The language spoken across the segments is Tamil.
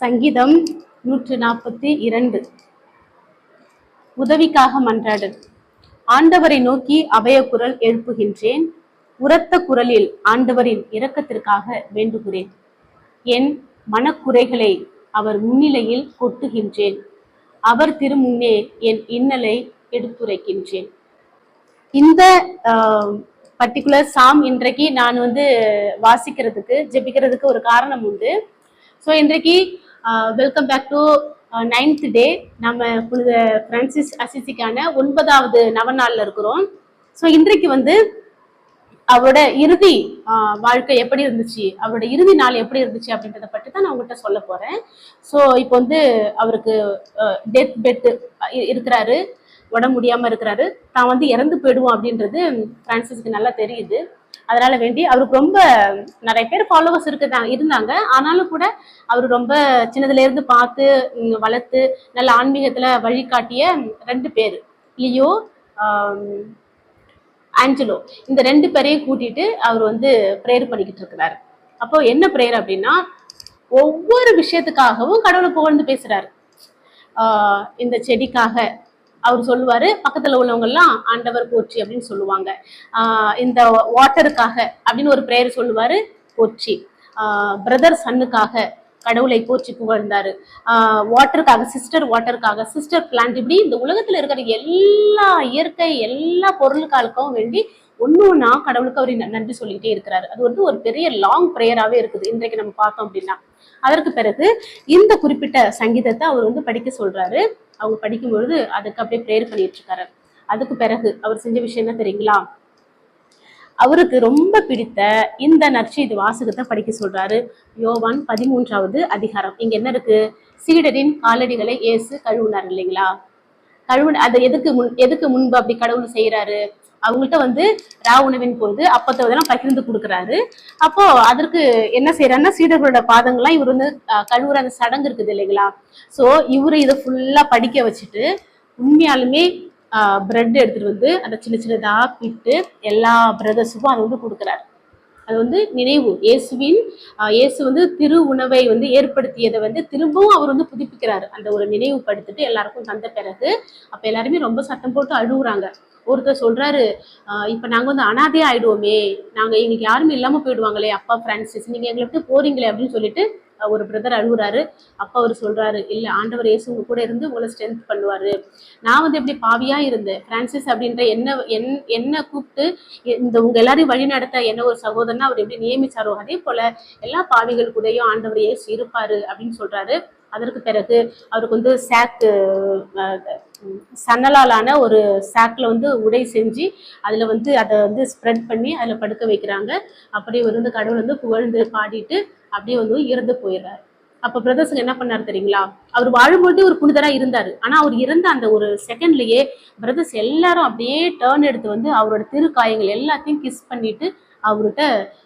சங்கீதம் நூற்று நாற்பத்தி இரண்டு. உதவிக்காக மன்றாடு. ஆண்டவரை நோக்கி அபய குரல் எழுப்புகின்றேன். உரத்த குரலில் ஆண்டவரின் இரக்கத்திற்காக வேண்டுகிறேன். என் மனக்குறைகளை அவர் முன்னிலையில் கொட்டுகின்றேன். அவர் திருமுன்னே என் இன்னலை எடுத்துரைக்கின்றேன். இந்த பர்டிகுலர் சாம் இன்றைக்கு நான் வந்து வாசிக்கிறதுக்கு ஜெபிக்கிறதுக்கு ஒரு காரணம் உண்டு. ஸோ இன்றைக்கு welcome back to ninth day நம்ம புனித பிரான்சிஸ் அசிசிக்கான ஒன்பதாவது நவநாளில் இருக்கிறோம். ஸோ இன்றைக்கு வந்து அவரோட இறுதி வாழ்க்கை எப்படி இருந்துச்சு? அவரோட இறுதி நாள் எப்படி இருந்துச்சு அப்படின்றத பற்றி தான் நான் உங்கள்கிட்ட சொல்ல போகிறேன் ஸோ இப்போ வந்து அவருக்கு டெத் பெட் இருக்கிறாரு. உடம்பு முடியாமல் இருக்கிறாரு. தான் வந்து இறந்து போயிடுவோம் அப்படின்றது பிரான்சிஸ்க்கு நல்லா தெரியுது. அதனால வேண்டி அவருக்கு ரொம்ப நிறைய பேர் ஃபாலோவர்ஸ் இருக்குதான் இருந்தாங்க. ஆனாலும் கூட அவர் ரொம்ப சின்னதுல இருந்து பார்த்து வளர்த்து நல்ல ஆன்மீகத்துல வழிகாட்டிய ரெண்டு பேர். Leo Angelo. இந்த ரெண்டு பேரையும் கூட்டிட்டு அவர் வந்து ப்ரேயர் பண்ணிக்கிட்டு இருக்கிறாரு. அப்போ என்ன ப்ரேயர் அப்படின்னா ஒவ்வொரு விஷயத்துக்காகவும் கடவுளை புகழ்ந்து பேசுறாரு. இந்த செடிக்காக அவர் சொல்லுவாரு பக்கத்துல உள்ளவங்க எல்லாம் ஆண்டவர் போற்றி அப்படின்னு சொல்லுவாங்க. ஆஹ் இந்த வாட்டருக்காக அப்படின்னு ஒரு ப்ரேயர் சொல்லுவாரு போற்றி. பிரதர் சன்னுக்காக கடவுளை போற்றி புகழ்ந்தாரு. வாட்டருக்காக சிஸ்டர் வாட்டருக்காக சிஸ்டர் பிளான்ட் இப்படி இந்த உலகத்துல இருக்கிற எல்லா இயற்கை எல்லா பொருளுக்காலுக்கும் வேண்டி ஒண்ணு ஒண்ணா கடவுளுக்கு அவர் ந- நன்றி சொல்லிக்கிட்டே இருக்கிறாரு. அது வந்து ஒரு பெரிய லாங் ப்ரேயராகவே இருக்குது. இன்றைக்கு நம்ம பார்த்தோம் அப்படின்னா. அதற்கு பிறகு இந்த குறிப்பிட்ட சங்கீதத்தை அவர் வந்து படிக்க சொல்றாரு. அவங்க படிக்கும்பொழுது அதுக்கு அப்படியே ப்ரேயர் பண்ணிட்டு இருக்காரு. அதுக்கு பிறகு அவர் செஞ்ச விஷயம் என்ன தெரியுங்களா? அவருக்கு ரொம்ப பிடித்த இந்த நற்செய்தி வாசகத்தை படிக்க சொல்றாரு. யோவான் பதிமூன்றாவது அதிகாரம். இங்க என்ன இருக்கு? சீடரின் காலடிகளை ஏசு கழுவுனார் இல்லைங்களா? கழுவு அதை எதுக்கு முன் எதுக்கு முன்பு அப்படி கடவுள் செய்யறாரு அவங்கள்ட்ட வந்து ரா உணவின் போது அப்பத்தை இதெல்லாம் பகிர்ந்து கொடுக்குறாரு. அப்போ அதற்கு என்ன செய்யறாருன்னா சீடர்களோட பாதங்கள்லாம் இவர் வந்து கழுவுற அந்த சடங்கு இருக்குது இல்லைங்களா? ஸோ இவரு இதை ஃபுல்லா படிக்க வச்சுட்டு உண்மையாலுமே பிரெட் எடுத்துட்டு வந்து அதை சின்ன சின்னதாக பிட்டு எல்லா பிரதர்ஸுக்கும் அதை வந்து கொடுக்குறாரு. அது வந்து நினைவு. இயேசுவின் இயேசு வந்து திரு உணவை வந்து ஏற்படுத்தியதை வந்து திரும்பவும் அவர் வந்து புதுப்பிக்கிறாரு. அந்த ஒரு நினைவுபடுத்திட்டு எல்லாருக்கும் தந்த பிறகு அப்ப எல்லாருமே ரொம்ப சத்தம் போட்டு அழுகுறாங்க. ஒருத்தர் சொல்றாரு இப்போ இப்ப நாங்க வந்து அனாதையா ஆயிடுவோமே நாங்க எங்களுக்கு யாருமே இல்லாம போயிடுவாங்களே அப்பா பிரான்சிஸ் நீங்க எங்களை விட்டு போறீங்களே அப்படின்னு சொல்லிட்டு ஒரு பிரதர் அழுகுறாரு அப்போ அவர் சொல்கிறாரு இல்லை ஆண்டவர் இயேசு உங்க கூட இருந்து உங்களை ஸ்ட்ரென்த் பண்ணுவார். நான் வந்து எப்படி பாவியாக இருந்தேன்? ஃப்ரான்சிஸ் அப்படின்ற என்ன என் என்ன கூப்பிட்டு இந்த உங்கள் எல்லாரையும் வழி நடத்த என்ன ஒரு சகோதரனா அவர் எப்படி நியமிச்சாரோ அதே போல் எல்லா பாவிகள் கூடயும் ஆண்டவர் இயேசு இருப்பார் அப்படின்னு சொல்கிறாரு அதற்கு பிறகு அவருக்கு வந்து சாக்கு சன்னலாலான ஒரு சாக்ல வந்து உடை செஞ்சு அதில் வந்து அதை வந்து ஸ்ப்ரெட் பண்ணி அதில் படுக்க வைக்கிறாங்க. அப்படியே இவர் வந்து கடவுள் வந்து புகழ்ந்து பாடிட்டு அப்படியே வந்து இறந்து போயிடுறாரு. அப்ப பிரதர்ஸுங்க என்ன பண்ணாரு தெரியுங்களா? அவர் வாழும்பொழுதே ஒரு புனிதரா இருந்தாரு. ஆனா அவர் இறந்த அந்த ஒரு செகண்ட்லயே பிரதர்ஸ் எல்லாரும் அப்படியே டேர்ன் எடுத்து வந்து அவரோட திருக்காயங்கள் எல்லாத்தையும் கிஸ் பண்ணிட்டு அவர்கிட்ட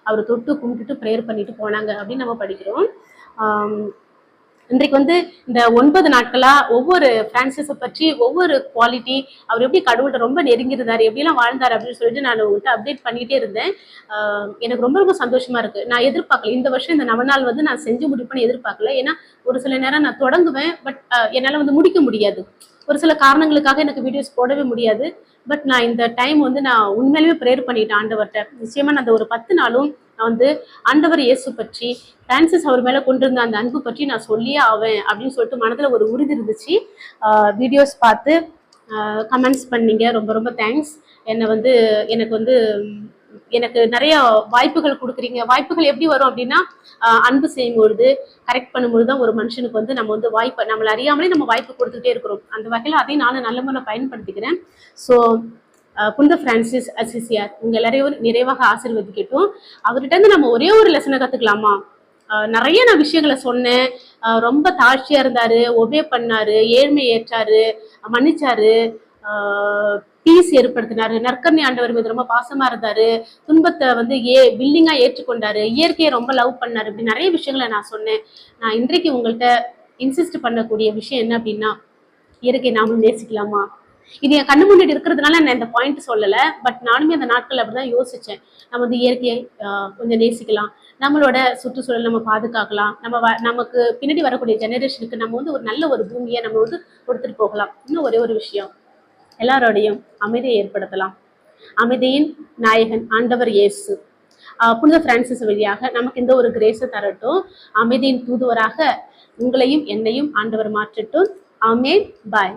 அவரை தொட்டு கும்பிட்டுட்டு ப்ரேயர் பண்ணிட்டு போனாங்க அப்படின்னு நம்ம படிக்கிறோம். இன்றைக்கு வந்து இந்த ஒன்பது நாட்களா ஒவ்வொரு பிரான்சிஸை பற்றி ஒவ்வொரு குவாலிட்டி அவர் எப்படி கடவுள்கிட்ட ரொம்ப நெருங்கியிருந்தார் எப்படிலாம் வாழ்ந்தார் அப்படின்னு சொல்லிட்டு நான் உங்கள்கிட்ட அப்டேட் பண்ணிட்டே இருந்தேன். எனக்கு ரொம்ப ரொம்ப சந்தோஷமா இருக்கு. நான் எதிர்பார்க்கல. இந்த வருஷம் இந்த நவநாள் வந்து நான் செஞ்சு முடிப்பேன்னு எதிர்பார்க்கல. ஏன்னா ஒரு சில நேரம் நான் தொடங்குவேன் பட் என்னால் வந்து முடிக்க முடியாது. ஒரு சில காரணங்களுக்காக எனக்கு வீடியோஸ் போடவே முடியாது. பட் நான் இந்த டைம் வந்து நான் உண்மையிலுமே ப்ரேயர் பண்ணிட்டேன் ஆண்டவர்கிட்ட. நிச்சயமா நான் அந்த ஒரு பத்து நாளும் நான் வந்து ஆண்டவர் இயேசு பற்றி பிரான்சிஸ் அவர் மேலே கொண்டிருந்த அந்த அன்பு பற்றி நான் சொல்லியே ஆவேன் அப்படின்னு சொல்லிட்டு மனதில் ஒரு உறுதி இருந்துச்சு. வீடியோஸ் பார்த்து கமெண்ட்ஸ் பண்ணீங்க. ரொம்ப ரொம்ப தேங்க்ஸ் என்னை வந்து எனக்கு வந்து எனக்கு நிறைய வாய்ப்புகள் கொடுக்குறீங்க. வாய்ப்புகள் எப்படி வரும் அப்படின்னா அன்பு செய்யும் பொழுது கரெக்ட் பண்ணும்பொழுது தான் ஒரு மனுஷனுக்கு வந்து நம்ம வந்து வாய்ப்பு நம்மளை அறியாமலே நம்ம வாய்ப்பு கொடுத்துட்டே இருக்கிறோம். அந்த வகையில் அதையும் நானும் நல்ல முறை பயன்படுத்திக்கிறேன். ஸோ புனித பிரான்சிஸ் அசிசியார் உங்க எல்லாரையும் நிறைவாக ஆசிர்வதிக்கட்டும். அவர்கிட்ட இருந்து நம்ம ஒரே ஒரு லெசனை கத்துக்கலாமா? நிறைய நான் விஷயங்களை சொன்னேன். ரொம்ப தாழ்ச்சியா இருந்தாரு ஒபே பண்ணாரு ஏழ்மை ஏற்றாரு மன்னிச்சாரு. பீஸ் ஏற்படுத்தினாரு. நற்கண்ணி ஆண்டவர் மீது ரொம்ப பாசமா இருந்தாரு. துன்பத்தை வந்து ஏ வில்லிங்கா ஏற்றுக்கொண்டாரு. இயற்கையை ரொம்ப லவ் பண்ணாரு. இப்படி நிறைய விஷயங்களை நான் சொன்னேன். நான் இன்றைக்கு உங்கள்கிட்ட இன்சிஸ்ட் பண்ணக்கூடிய விஷயம் என்ன அப்படின்னா இயற்கை நாமளும் நேசிக்கலாமா? இது என் கண்ணு முன்னாடி இருக்கிறதுனால நான் இந்த பாயிண்ட் சொல்லலை. பட் நானுமே அந்த நாட்கள் அப்படிதான் யோசிச்சேன். நம்ம வந்து இயற்கையை ஆஹ், கொஞ்சம் நேசிக்கலாம். நம்மளோட சுற்றுச்சூழல் நம்ம பாதுகாக்கலாம். நம்ம வ- நமக்கு பின்னாடி வரக்கூடிய ஜெனரேஷனுக்கு நம்ம வந்து ஒரு நல்ல ஒரு பூமியை நம்ம வந்து கொடுத்துட்டு போகலாம். இன்னும் ஒரே ஒரு விஷயம். எல்லாரோடையும் அமைதியை ஏற்படுத்தலாம். அமைதியின் நாயகன் ஆண்டவர் இயேசு. புனித பிரான்சிஸ் வழியாக நமக்கு இந்த ஒரு கிரேஸை தரட்டும். அமைதியின் தூதுவராக உங்களையும் என்னையும் ஆண்டவர் மாற்றட்டும். அமேன் பாய்